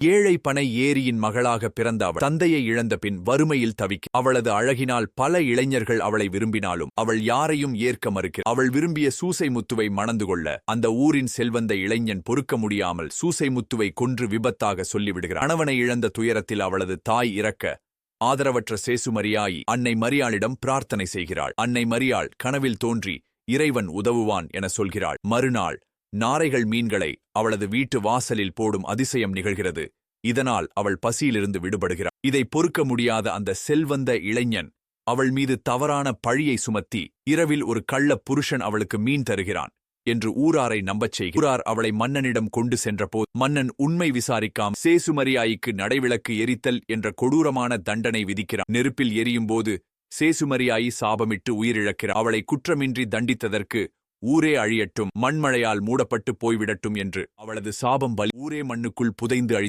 ஏழை பனை ஏரியின் மகளாக பிறந்த அவள் தந்தையை இழந்த பின் வறுமையில் தவிக்க அவளது அழகினால் பல இளைஞர்கள் அவளை விரும்பினாலும் அவள் யாரையும் ஏற்க மறுக்கிறார் அவள் விரும்பிய சூசை முத்துவை மணந்து கொள்ள அந்த ஊரின் செல்வந்த இளைஞன் பொறுக்க முடியாமல் சூசை முத்துவை கொன்று விபத்தாக சொல்லிவிடுகிறார் கணவனை இழந்த துயரத்தில் அவளது தாய் இறக்க ஆதரவற்ற சேசுமரியாயி அன்னை மரியாளிடம் பிரார்த்தனை செய்கிறாள். அன்னை மரியாள் கனவில் தோன்றி இறைவன் உதவுவான் என சொல்கிறாள். மறுநாள் நாரைகள் மீன்களை அவளது வீட்டு வாசலில் போடும் அதிசயம் நிகழ்கிறது. இதனால் அவள் பசியிலிருந்து விடுபடுகிறாள். இதை பொறுக்க முடியாத அந்த செல்வந்த இளைஞன் அவள் மீது தவறான பழியை சுமத்தி இரவில் ஒரு கள்ள புருஷன் அவளுக்கு மீன் தருகிறான் என்று ஊராரை நம்பச் செய்கிறார் ஊரார் அவளை மன்னனிடம் கொண்டு சென்றபோது மன்னன் உண்மை விசாரிக்காம். சேசுமரியாய்க்கு நடைவிளக்கு எரித்தல் என்ற கொடூரமான தண்டனை விதிக்கிறான். நெருப்பில் எரியும்போது சேசுமரியாயி சாபமிட்டு உயிரிழக்கிறார் அவளை குற்றமின்றி தண்டித்ததற்கு ஊரே அழியட்டும் மண்மழையால் மூடப்பட்டு போய்விடட்டும் என்று அவளது சாபம் பலி ஊரே மண்ணுக்குள் புதைந்து அழி